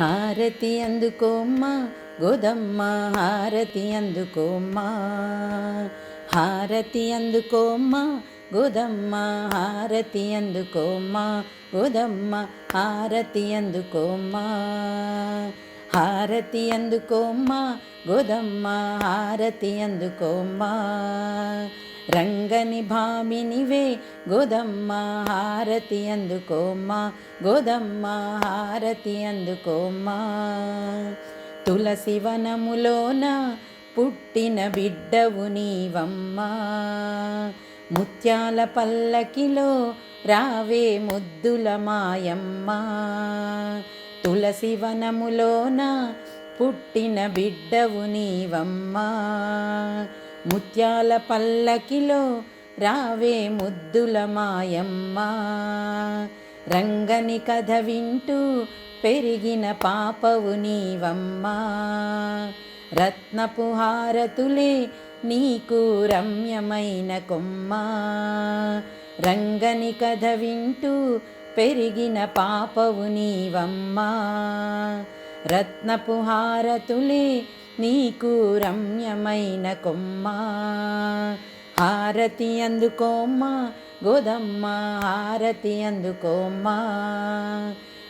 హారతి అందుకోమ్మా గోదమ్మ హారతి అందుకోమ్మా. హారతి అందుకోమ్మా గోదమ్మ హారతి అందుకోమ్మా గోదమ్మ హారతి అందుకోమ్మా. హారతి అందుకోమ్మా గోదమ్మ హారతి అందుకోమ్మా. రంగని భామినివే గోదమ్మ హారతి అందుకోమ్మా గోదమ్మ హారతి అందుకోమ్మా. తులసి వనములోన పుట్టిన బిడ్డవు నీవమ్మా. ముత్యాల పల్లకిలో రావే ముద్దుల మాయమ్మ. తులసి వనములోన పుట్టిన బిడ్డవు నీవమ్మా. ముత్యాల పల్లకిలో రావే ముద్దుల మాయమ్మ. రంగని కథ వింటూ పెరిగిన పాపవు నీవమ్మ. రత్నపు హారతులే నీకు రమ్యమైన కొమ్మ. రంగని కథ వింటూ పెరిగిన పాపవు నీవమ్మ. రత్నపు హారతులే నీకు రమ్యమైన కొమ్మ. హారతి అందుకోమ్మా గోదమ్మ హారతి అందుకోమ్మా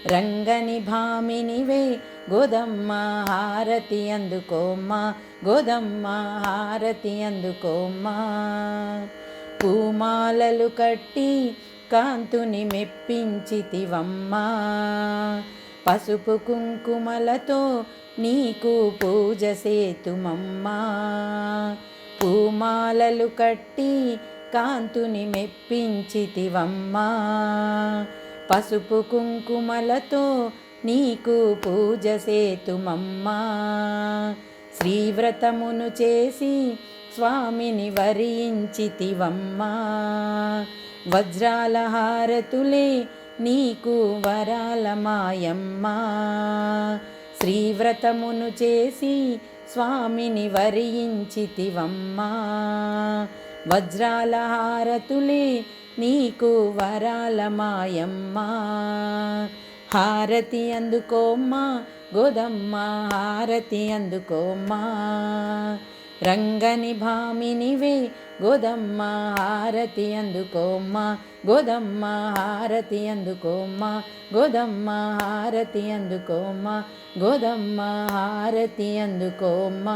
రంగని భామినివే గోదమ్మ హారతి అందుకోమ్మా గోదమ్మ హారతి అందుకోమ్మా పూమాలలు కట్టి కాంతుని మెప్పించితివమ్మా. పసుపు కుంకుమలతో నీకు పూజ సేతుమమ్మా. పూమాలలు కట్టి కాంతుని మెప్పించితివమ్మా. పసుపు కుంకుమలతో నీకు పూజ సేతుమమ్మా. శ్రీవ్రతమును చేసి స్వామిని వరించితివమ్మా. వజ్రాల హారతులే నీకు వరాల మాయమ్మా శ్రీవ్రతమును చేసి స్వామిని వరించితివమ్మా వజ్రాల హారతులే నీకు వరాల మాయమ్మా హారతి అందుకోమ్మా గోదమ్మ హారతి అందుకోమ్మా. రంగని భామినివే గోదమ్మ హారతి అందుకోమ్మ గోదమ్మ హారతి అందుకోమ్మ గోదమ్మ హారతి అందుకోమ్మ గోదమ్మ హారతి అందుకోమ్మ.